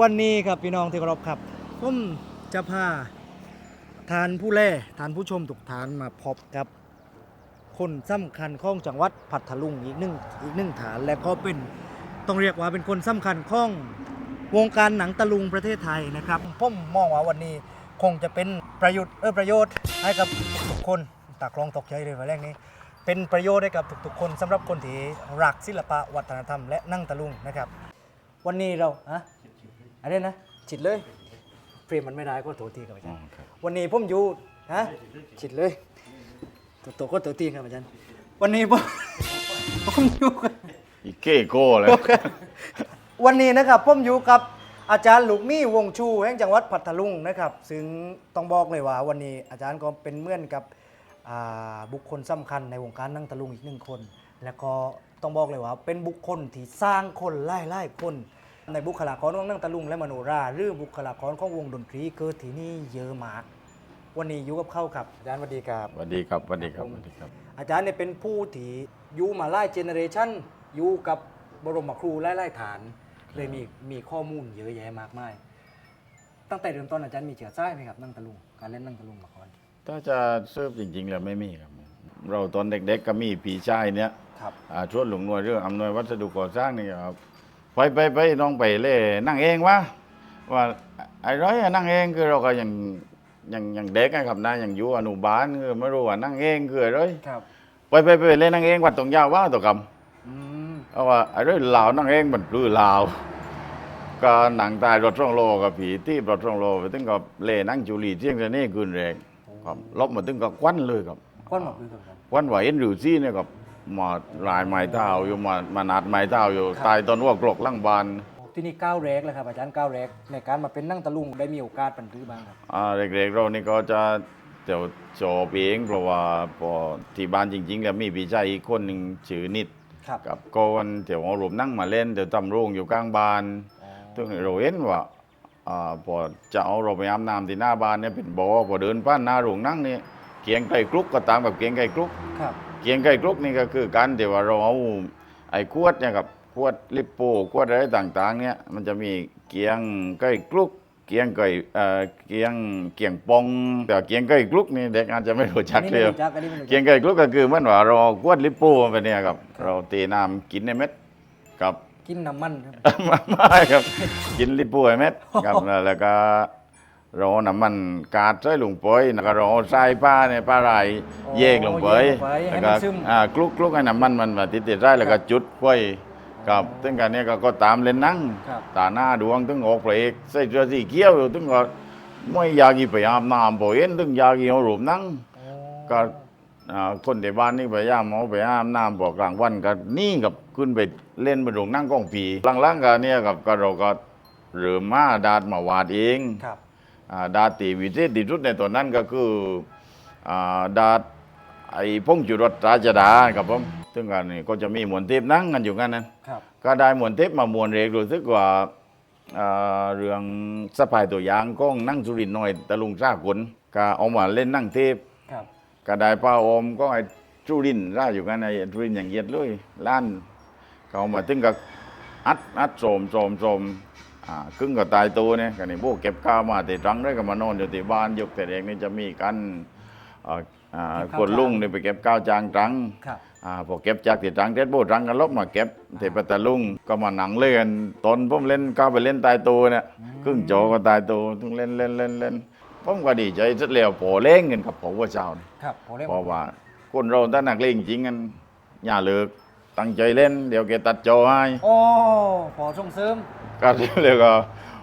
วันนี้ครับพี่น้องที่เคารพครับ ผมจะพาทานผู้แล่ทานผู้ชมทุกทานมาพบกับคนสำคัญของจังหวัดพัทลุงอีกหนึ่งอีกหนึ่งฐานและก็เป็นต้องเรียกว่าเป็นคนสำคัญของวงการหนังตะลุงประเทศไทยนะครับผมมองว่าวันนี้คงจะเป็นประโยชน์เออประโยชน์ให้กับทุกคนตากลองตกใจเลยวันแรกนี้ เป็นประโยชน์ให้กับทุกๆคนสำหรับคนที่รักศิลปะวัฒนธรรมและนั่งตะลุงนะครับ วันนี้เราอะ อะไรนะฉิดเลยเฟรมมันไม่ได้ก็โถทีครับอาจารย์วันนี้ผมอยู่ฮะฉิดเลยตัวโตก็ตัวตีครับอาจารย์วันนี้ผมผมอยู่กับอีเก้โก้เลยวันนี้นะครับผมอยู่กับอาจารย์ลูกมี่วงชูแห่งจังหวัดพัทลุงนะครับ ซึ่งต้องบอกเลยว่าวันนี้อาจารย์ก็เป็นเหมื่อนกับอ่าบุคคลสำคัญในวงการนั่งตะลุงอีกหนึ่งคน แล้วก็ต้องบอกเลยว่าเป็นบุคคลที่สร้างคนไล่ไล่ๆคน ในบุคลากรของนั่งตะลุงและมโนราหรือบุคลากรของวงดนตรีเกิดที่นี่เยอะมาก วันนี้อยู่กับเข้าครับอาจารย์สวัสดีครับ สวัสดีครับสวัสดีครับสวัสดีครับ อาจารย์เนี่ยเป็นผู้ที่อยู่มาไล่เจเนเรชันอยู่กับบรมครูไล่ไล่ฐาน เลยมีมีข้อมูลเยอะแยะมากมาย ตั้งแต่เริ่มต้นอาจารย์มีเชื้อสายไหมครับนั่งตะลุงการเล่นนั่งตะลุงมาก่อนถ้าจะเซิร์ฟจริงๆแล้วไม่มีครับ เราตอนเด็กๆก็มีผีชายเนี้ยครับอ่าชวนหลวงหน่วยเรื่องอำนวยวัสดุก่อสร้างนี่ครับ ไปไปไปน้องไปเล่นั่งเองวะว่าไอ้ร้อยอะนั่งเองคือเราก็ยังยังยังเด็กนะครับนะยังอยู่อนุบาลคือไม่รู้ว่านั่งเองคืออะไรครับไปไปไปเล่นนั่งเองวัดตรงยาวว่าตัวกำอืมเพราะว่าไอ้เรื่องลาวนั่งเองมันปลื้อลาวก็หนังตายรถช่องโลกับผีที่รถช่องโลไปถึงกับเล่นั่งจุลีเที่ยงจะนี่คืนแรงครับลบมาถึงกับควันเลยครับก้อนหมอกด้วยครับอาจารย์ควันไหวเอ็นหรือซี่เนี่ยกับ มาลายไม้เท้าอยู่มามานัดไม้เท้าอยู่ครับ ตายตอนว่ากรกล่างบานที่นี่ก้าวแรกเลยครับอาจารย์ก้าวแรกในการมาเป็นนั่งตะลุงได้มีโอกาสปันรือบ้างครับ อ่าเด็กๆเรานี่ก็จะเดี๋ยวโจบเองเพราะว่าพอที่บ้านจริง ๆ แล้วมีพี่ชายอีกคนหนึ่งชื่อนิดครับกับโกนเดี๋ยวเอารวมนั่งมาเล่นเดี๋ยวตำโรงอยู่กลางบ้าน อ๋อซึ่งเราเห็นว่าอ่าพอจะเอาเราไปอาบน้ำที่หน้าบ้านเนี่ยเป็นบ่อพอเดินผ่านหน้าโรงนั่งนี่เกียงไก่กรุกก็ตามกับเกียงไก่กรุก ครับเกียงไก่กรุกนี่ก็คือการที่ว่าเราเอาไอ้ขวดเนี่ยครับขวดลิปโป้ขวดอะไรต่างๆ เนี่ยมันจะมีเกียงไก่กรุกเกียงไก่เอ่อเกียงเกียงปองแต่ว่าเกียงไก่กรุกนี่เด็กอาจจะไม่รู้จักอันเลนี้ยไม่รู้จักอันนี้ไม่รู้เกีจัยกงไก่กรุกก็คือเหมันว่าเราเอาขวดลิปโป้ไปเนี่ยครับเราตีน้ำกินในเม็ดกับกินน้ำมันครับไม่ครับ กินลิปโป้ไอ้เม็ดครับแล้วก็ เราเอาน้ำมันกาดใส่ลงไปแล้วก็เราเอาใส่ป้าเนี่ยป้าไหลแยกลงไปให้แล้วมัก็นซึมอ่ากลุกกลุกให้น้ำมันมันมาติดติดได้แล้วก็จุดไฟครับซึ่งการนี้ก็ก็ตามเล่นหนั่งครับ ตาหน้าดวงถึงออกเพลกใส่เสื้อสีเขียวอยู่ถึงก็ไม่อยากอีไปอาบน้ำพอเห็นถึงอยากอีเอารูปหนั่ง ก็อ่าคนในบ้านนี่พยายามเอาไปอาบน้ำบอกกลางวันก็นี่กับขึ้นไปเล่นบนโรงนั่งกล้องผีหลังๆกันเนี่ยกับก็เราก็เริ่มมาดาดมาวาดเอง ครับอ่า ดาดตีวิเศษที่สุดในตอนนั้นก็คืออ่าดาดไอ้พงจุรสราชดาครับผมซึ่งกันนี่ก็จะมีมวนเทพนั่งกันอยู่กันนั้นครับก็ได้มวนเทพมามวนเรกรู้สึกว่าอ่าเรื่องสปายตัวอย่างก้องนั่งสุรินทร์น้อยตะลุงซากลก็เอามาเล่นนั่งเทพครับก็ได้ป้าโอมก็ไอ้จุรินทร์ร่าอยู่กันไอ้จุรินทร์อย่างเยียดเลยล้านเขามาถึงกับอัดอัดโสมโสมโสม อ่าครึ่งก็ตายตัวเนี่ยกันนี่พวกเก็บข้าวมาติดรังได้ก็มานอนอยู่ที่บ้านยกแต่เด็กนี่จะมีกันเอ่ออ่าคนลุงนี่ไปเก็บข้าวจางตรังครับอ่าพอเก็บจากติดรังเท็ดโบตรังกันลบมาเก็บเทปัตตาลุงก็มาหนังเล่นตอนผมเล่นก้าวไปเล่นตายตัวเนี่ยครึ่งโจก็ตายตัวต้องเล่นเล่นเล่นเล่นผมก็ดีใจสุดแล้วพอเล่นกันกับผมว่าเจ้าครับผมเรียกเพราะว่าคนเราถ้านักเล่นจริงกันอย่าเลิกตั้งใจเล่นเดี๋ยวแกตัดจอให้โอ้พอส่งเสริม ก็เรียกว่า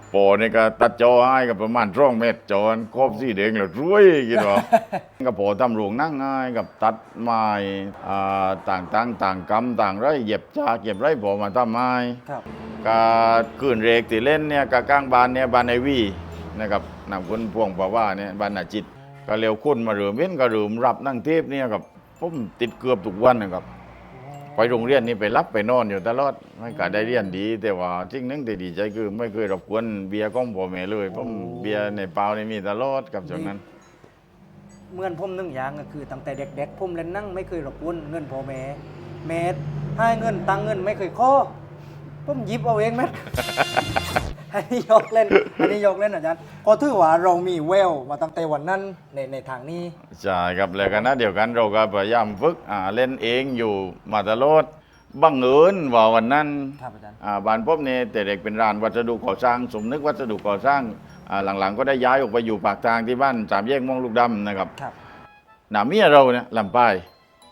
โปนี่ก็ตัดจอให้กับประมาณร่องเมตรจอนครบสีแดงแล้วรวยกินว่า ก็พอทำโรงนั่งง่ายกับตัดไม้อ่าต่างต่างต่างกำต่างไรเหย็บจากเหย็บไรพอมาทำไม้ครับก็คืนเรกที่เล่นเนี่ยก็กลางบ้านเนี่ยบ้านไอวีนะครับนำคนพวงปาว่าเนี่ยบ้านนาจิต ก็เร็วคุ้นมาเรือเว้นก็เริ่มรับนั่งเทพเนี่ยครับผมติดเกือบทุกวันนะครับ ไปโรงเรียนนี่ไปรับไปนอนอยู่ตลอดไม่ก็ได้เรียนดี แต่ว่าจริงนึงแต่ดีใจคือไม่เคยรบกวนเบียร์ของพ่อแม่เลยผมเบียร์ในเปล่านี่มีตลอดกับช่วงนั้น เหมื่อนผมหนึ่งอย่างก็คือตั้งแต่เด็กๆผมเล่นนั่งไม่เคยรบกวนเงินพ่อแม่แม่ให้เงินตังเงินไม่เคยขอผมหยิบเอาเองแม่ อันนี้ยกเล่น อันนี้ยกเล่นอาจารย์ก็ถือว่าเรามีแววมาตั้งแต่วันนั้นในในทางนี้ใช่ครับแล้วกันนะเดียวกันเราก็พยายามฝึกอ่าเล่นเองอยู่มาตลอดบังเอิญว่าวันนั้นครับอาจารย์อ่าบ้านผมเนี่ยแต่เด็กเป็นร้านวัสดุก่อสร้าง สมนึกวัสดุก่อสร้างอ่าหลังๆ ก็ได้ย้ายออกไปอยู่ปากทางที่บ้านสามแยกม่วงลูกดำนะครับครับหนาเมียเราเนี่ยลำปาย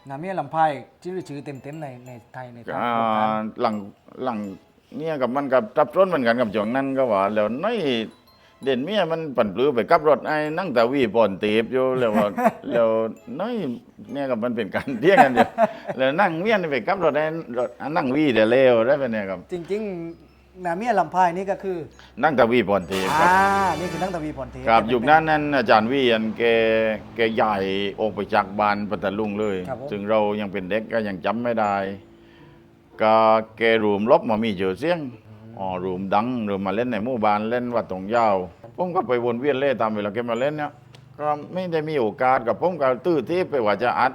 นาเมียลำไพ่ชื่อชื่อเต็มเต็มๆในในไทยในทางอ่าโครงการหลังหลัง เนี่ยกับมันกับทับซ้อนเหมือนกันกับจ่วงนั้นก็ว่าแล้วน้อยเด่นเมียมันปั่นปลื้อไปกับรถไอ้นั่งแต่วีปอนตีบอยู่แล้วว่าแล้วน้อยเนี่ยกับมันเป็นการเที่ยงกันอยู่แล้วนั่งเมียนี่ไปกับรถไอ้รถอะนั่งวีเดี๋ยวเลวได้เป็นเนี่ยครับจริงๆนาเมียลำไพ่นี่ก็คือ นั่งแต่วีปอนตีบครับอ่านี่คือนักตะวีพรเทพครับยุคนั้นนั้นอาจารย์วิอันแกแกใหญ่ออกไปจากบ้านปัตตลุงเลย ครับผม ซึ่งเรายังเป็นเด็กก็ยังจำไม่ได้ ก็แกรูมลบมามีเจอเสียงอ๋อรูมดังรูมมาเล่นในหมู่บ้านเล่นวัดตรงยาวผมก็ไปวนเวียนเล่ตามเวลาแกมาเล่นเนี่ยก็ไม่ได้มีโอกาสกับผมก็ตื้อที่ไปว่าจะอัด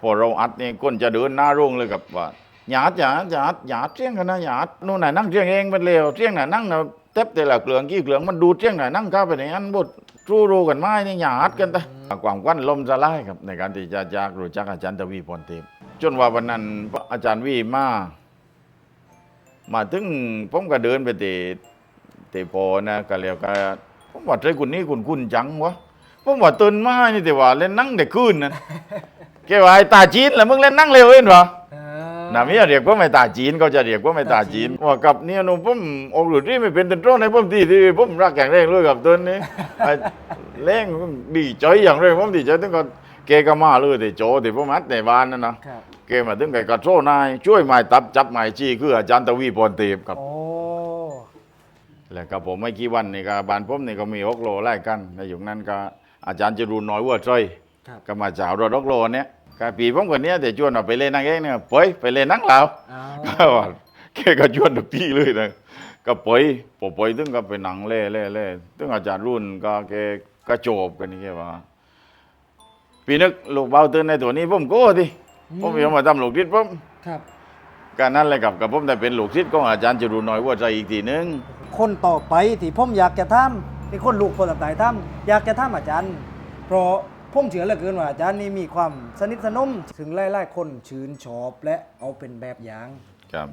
พอเราอัดนี่คนจะเดินหน้าโรงเลยกับว่าหยาดหยาดหยาดหยาดเสียงกันนะหยาดนู่นน่ะนั่งเสียงเองมันเลวเสียงน่ะนั่งนะเต็บแต่ละเกลืองกี่เกลืองมันดูเสียงน่ะนั่งเข้าไปในนั้นบดรู้รู้กันไม้นี่หยาดกันแต่ความกวันลมสลายครับในการที่จะจากรู้จักอาจารย์ทวีพรเทพ จนว่าวันนั้นอาจารย์วีมา มาถึงผมก็เดินไปเตะเตะพอนะก็แล้วก็ผมว่าใจคุณนี่คุณคุณจังวะผมว่าตื่นมานี่แต่ว่าเล่นนั่งแต่คืนนั่นแกว่าไอ้ตาจีนแล้วมึงเล่นนั่งเร็วเองเหรอเออนามีเรียกว่าไม่ตาจีนเขาจะเรียกว่าไม่ตาจีนว่ากับเนี่ยหนุ่มผมออกหลุดที่ไม่เป็นตันต้นในผมที่ที่ผมรักแข่งแรงเลยกับตัวนี้ไอ้แรงดีใจอย่างไรผมดีใจถึงก็ แกก็มาเลยแต่โจที่ผมอัดในบ้านนั่นนะครับแกมาถึงไก่กระโซนายช่วยไม้ตับจับไม้จี้คืออาจารย์ตวีพรเทพครับโอ้แล้วก็ผมไม่กี่วันนี่ก็บ้านผมนี่ก็มีฮกโลไล่กันในยุคนั้นก็อาจารย์จรูนน้อยวัวจ้อยครับก็มาจากรถฮกโลเนี่ยก็ปีผมคนเนี้ยแต่ชวนออกไปเล่นนังเองเนี่ยไปไปเล่นนังแล้วเอาก็ว่าแกก็ชวนทุกที่เลยนะก็ไปพอไปถึงก็ไปหนังเล่เล่เล่ถึงอาจารย์รุ่นก็แกก็โจบกันนี่แกว่า ปีนึกลูกเบาตื่นในตัวนี้ผมโก้ดิผมยอมมาทำลูกทิศผมครับ การนั้นเลยกับกับผมได้เป็นลูกทิศของอาจารย์จรูนน้อยวัวใจอีกทีนึง คนต่อไปที่ผมอยากจะทำนี่คนลูกคนต่างๆทำอยากจะทำอาจารย์ เพราะผมเชื่อเหลือเกินว่าอาจารย์นี่มีความสนิทสนมถึงหลายๆคนชื่นชอบและเอาเป็นแบบอย่างครับ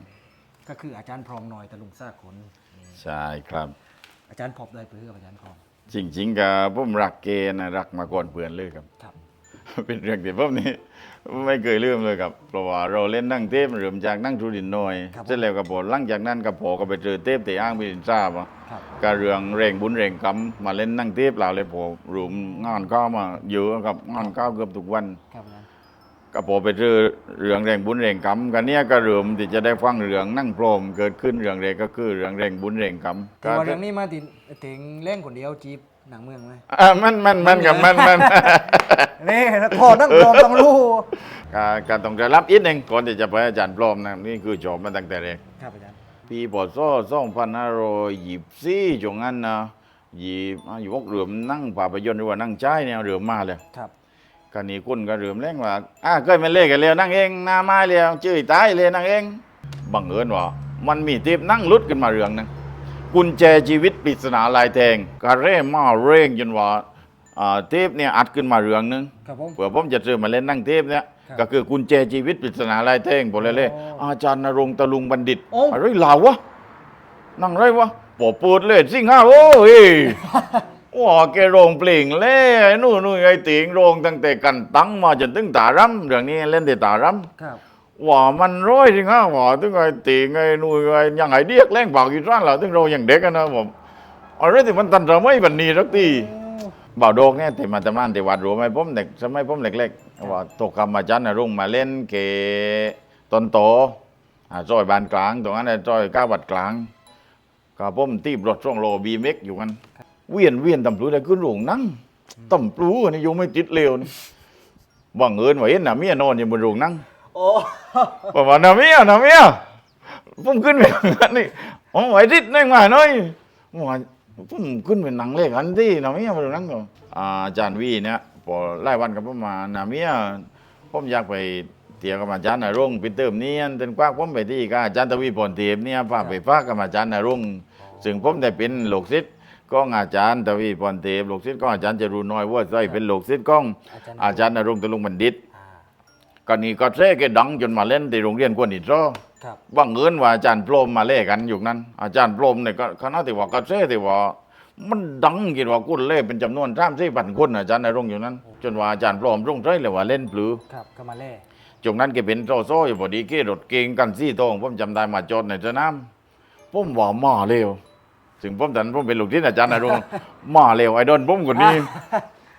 ก็คืออาจารย์พรอมน้อยตะลุงซากคนใช่ครับอาอาจารย์พบได้เพื่ออาจารย์พรอมจริงๆกับผมรักเกนะรักมาก่อนเพื่อนเลยครับครับ เป็นเรื่องที่ผมนี่ไม่เคยลืมเลยครับ เพราะว่าเราเล่นนั่งเทพเริ่มจากนั่งทุดินน้อยครับ เสร็จแล้วกับผมหลังจากนั้นกับผมก็ไปเจอเทพแต่อ้างพิรินทราบว่า ครับก็เรื่องเร่งบุญเร่งกรรมมาเล่นนั่งเทพเราเลยผมรวมงานก้าวมาเยอะครับงานก้าวเกือบทุกวันครับอาจารย์ก็ผมไปเจอเรื่องเร่งบุญเร่งกรรมกันเนี้ยก็เริ่มที่จะได้ฟังเรื่องนั่งพรหมเกิดขึ้นเรื่องแรกก็คือเรื่องเร่งบุญเร่งกรรม แต่ว่าเรื่องนี้มาถึงถึงเล่นคนเดียวจีบ หนังเมืองไหมอะมันมันมันกับมันมันนี่พอนักพรอมต้องรู้ก็ก็ต้องได้รับอีกหนึ่งก่อนที่จะไปอาจารย์ปลอมนะนี่คือจบมาตั้งแต่แรกครับอาจารย์ปีพศสองพันห้าร้อยยี่สิบสี่จงนั้นนะยี่อ่าอยู่วกเรือมนั่งป่าประยนต์หรือว่านั่งใช้เนี่ยเรือมาเลยครับกันนี้คุณก็เรือมแรงว่าอ่าเคยมาเล่นกันแล้วนั่งเองหน้าไม้แล้วชื่อตายเลยนั่งเองบังเอิญว่ามันมีเทปนั่งลุดขึ้นมาเรื่องหนึง กุญแจชีวิตปริศนาลายแทงก็เร่มาเร่งจนว่าอ่าเทปเนี่ยอัดขึ้นมาเรื่องหนึงครับผม เผื่อผมจะซื้อมาเล่นนั่งเทปเนี่ยครับก็คือกุญแจชีวิตปริศนาลายแท่งผมเลยเลยอ๋อออาจารย์นรงค์ตะลุงบัณฑิตโอ้ อะไรเหล่าวะนั่งไรวะปอเปิดเลยสิงห้าโอ้ย ว่าแกโรงเปล่งเล่ไอ้นู่นนู่นไอ้ติงโรงตั้งแต่กันตั้งมาจนถึงตารำเรื่องนี้เล่นแต่ตารำ ครับ ว่ามันร้อยสิงห้าว่าถึงไอ้ติงไอ้นู่นไอ้ยังไงเดียกแรงปากอยู่ร้านเราถึงเราอยังเด็กกันนะผมอะไรที่มันตันเราไม่บันนี้สักทีบ่าวโดกเนี่ยที่มาตำนานที่วัดรู้ไหมผมเด็กสมัยผมเล็กๆว่าตกกรรมอาจารย์นรุ่งมาเล่นเกตนโตอ่าซอยบานกลาง ตรงนั้นน่ะซอยก้าวัดกลางก็ผมตีบรถช่องโลบีเม็กอยู่กันเวียนเวียนตำปลูได้ขึ้นโรงนั่งตำปลูอันนี้ยังไม่ติดเร็วนี่บังเอิญว่าเห็นน่ะเมียนอนอยู่บนโรงนั่ง โอ้บอกว่าน่ะเมียน่ะเมียผมขึ้นไปนั่นนี่โอ้ไอ้ทิศนั่งมาหน่อยว่าผมขึ้นไปหนังเลขอันที่น่ะเมียมาดูนั่งก่อนอาอาจารย์วีเนี่ยพอไล่วันกับผมมาน่ะเมียผมอยากไปเที่ยวกับอาจารย์นรงค์ไปีเติมเนียนเต็นกว้างผมไปที่กับอาจารย์ทวีพรเทพเนี่ยพาไปฟ้ากกับอาจารย์นรงค์ซึ่งผมได้เป็นลูกศิษย์ของอาจารย์ทวีพรเทพลูกศิษย์ของอาจารย์จรูนน้อยวัวไส้เป็นลูกศิษย์ของอาจารย์อาจารย์นรงค์ตะลุงบัณฑิตอ่า ก็นี่ก็เซ่แกดังจนมาเล่นที่โรงเรียนกวนอินทรครับบังเอิญว่าอาจารย์โปรมมาเล่กันอยู่นั้น อาจารย์โปรมเนี่ยก็คณะที่ว่าก็เซ่ที่ว่ามันดังกินว่ากุ้นเล่เป็นจำนวนสามสี่พันคนอาจารย์นรงค์อยู่นั้น จนว่าอาจารย์โปรมรุ่งใจเลยว่าเล่นปลือ ครับก็มาเล่จงนั้นแกเป็นโซโซอยู่พอดีเกรถเก่งกันซี่โตองผมจำได้มาจอดในสนามผมว่ามาเร็วถึงผมตอนนั้นผมเป็นลูกที่อาจารย์นรงค์มาเร็วไอ้ดอนผมคนนี้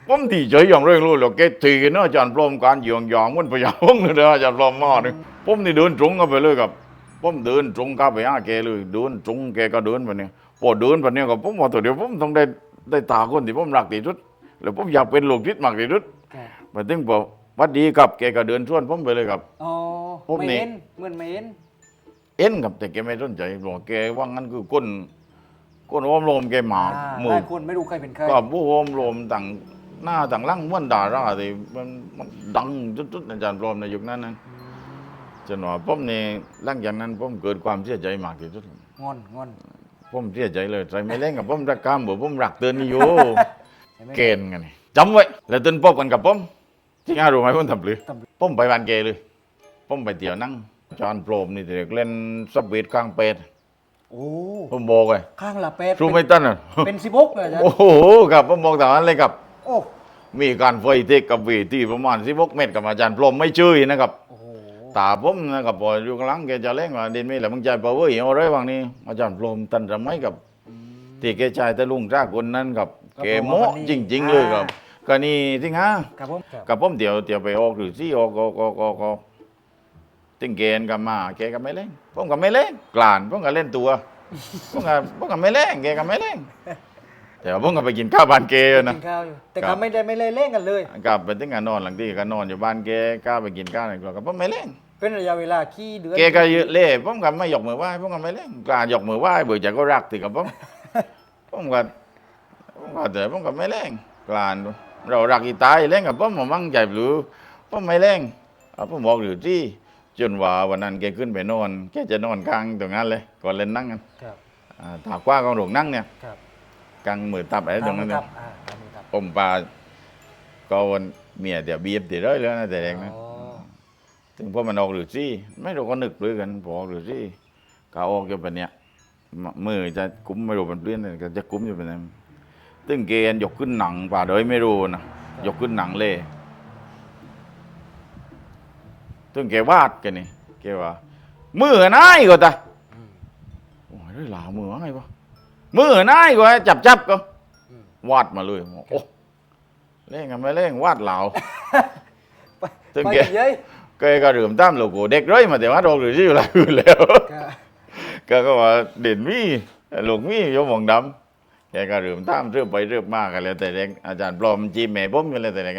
ผมดีใจอย่างเร่งรู้หรอกแกตีเนาะอาจารย์ปลอมการหยองหยองมันพยายามเลยนะอาจารย์ปลอมมาเนี่ยผมนี่เดินตรงเข้าไปเลยครับผมเดินตรงเข้าไปหาแกเลยเดินตรงแกก็เดินไปเนี่ยพอเดินไปเนี่ยก็ผมว่าตัวเดียวผมต้องได้ได้ตาคนที่ผมรักที่สุดแล้วผมอยากเป็นลูกทิศมากที่สุดครับมาถึงบอกวัดดีครับแกก็เดินชวนผมไปเลยครับอ๋อผมไม่นี่เห็นเหมือนไม่เห็นเอ็นครับแต่แกไม่สนใจบอกแกว่างั้นคือก้นก้นอ้อมโลมแกหมาอ่าหมูหลายคนไม่รู้ใครเป็นใครก็ผู้อ้อมโลมต่าง หน้าต่างหล่างม้วนดาราที่มันมันดังจุดๆอาจารย์ปลอมในยุคนั้นนั้นจนว่าผมนี่หลังจากนั้นผมเกิดความเสียใจมากที่สุดงอนงอนผมเสียใจเลยใจไม่เล่นกับผมรักกามบ่ผมรักเตือนนี่อยู่ใช่ไหมเกณฑ์กันนี่จำไว้แล้วเตือนพบกันกับผมที่งานรู้ไหมผมทำหรือทำหรือผมไปบ้านเกเลยผมไปเที่ยวนั่งอาจารย์ปลอมนี่เด็กเล่นสปีดข้างเป็ดโอ้ผมบอกเลยข้างละเป็ดรู้ไหม่ตั้นอะเป็นสิบหกเลยอาจารย์โอ้โหครับผมบอกแต่นั้นเลยครับ โอ้มีการไฟเทคกับเวทีประมาณ16เมตรกับอาจารย์ปลอมไม่ชื่อนะครับ โอ้โหตาผมนะครับพออยู่ข้างหลังแกจะเล่นว่าเด่นไม่แหละมึงใจเปล่าเว้ยเอาอะไรบางนี้อาจารย์ปลอมตันทำไมกับอืมที่แกชายตะลุงรากคนนั้นกับก็แกเพราะโม้ว่าคนนี้จริง ๆ เลยครับอ่ก็นี่ที่งาครับผมครับกับผมเดี๋ยวเดี๋ยวไปออกหรือซี่ออกออกออกออกออกตึงเกณฑ์กับมาแกก็ไม่เล่นผมก็ไม่เล่นกลานผมก็เล่นตัวผมก็ผมก็ไม่เล่นแกก็ไม่เล่น แต่ว่าผมก็ไปกินข้าวบ้านแกนะ กินข้าวอยู่ แต่ครัก็บไม่ได้ไม่เล่นเล่นกันเลย กลับไปถึงงานนอนหลังที่ก็นอนอยู่บ้านแกกล้าไปกินข้าวอะไรก็ผมไม่เล่นเป็นระยะเวลาขี้เดือนแกก็เยอะเล่ผมก็ไม่ยกมือไหว้ผมก็ไม่เล่นกล้ายกมือไหว้เบื่อใจก็รักติกับผมผมก็ผมก็แต่ผมก็ไม่เล่นกลานเรารักอีตายเล่นกับผมผมมั่งใจหรือผมไม่เล่นเอาผมบอกอยู่ที่จนว่าวันนั้นแกขึ้นไปนอนแกจะนอนกลางตรงนั้นเลยก่อนเล่นนั่งกันครับ อ่าถากว้างของหลวงนั่งเนี่ย ครับ กลางมือตับอะไรตรงนั้นคเนี่รัยบอ่าครับครับผมปาก็วันเมียเดี๋ยวบีบเดี๋ยวเลยแล้วนะแต่แรกนะ อ๋อ ถึงพอมันออกหรือซี่ ไม่รู้ก็นึกเลยกันพอออกหรือซี่ก็ออกอยู่แบบเนี้ยมมือจะกุ้มไม่รู้มันเปลี่ยนเลยก็จะกุ้มอยู่แบบนั้นตึงเกณฑ์ยกขึ้นหนังป่าโดยไม่รู้นะยกขึ้นหนังเล่ตึงแกวาดกันนี่แกว่ามือนายก็ตาอืมโอ้ยได้หลามือว่าไงวะ มือนายก็จับจับก็อืมวาดมาเลยโอ้เล่นกันไม่เล่นวาดเหลาไปตึงไปแกเย้ยแกก็เริ่มตามโลโก้เด็กเลยมาแต่ว่าดอกหรือที่อยู่แล้วอยู่แล้วครับแกก็ว่าเด่นมีลูกมีโยมหมองดำแกก็เริ่มตามเรื่อไปเรื่อมากกันแล้วแต่เด็กอาจารย์ปลอมจีบแม่ผมกันแล้วแต่เด็ก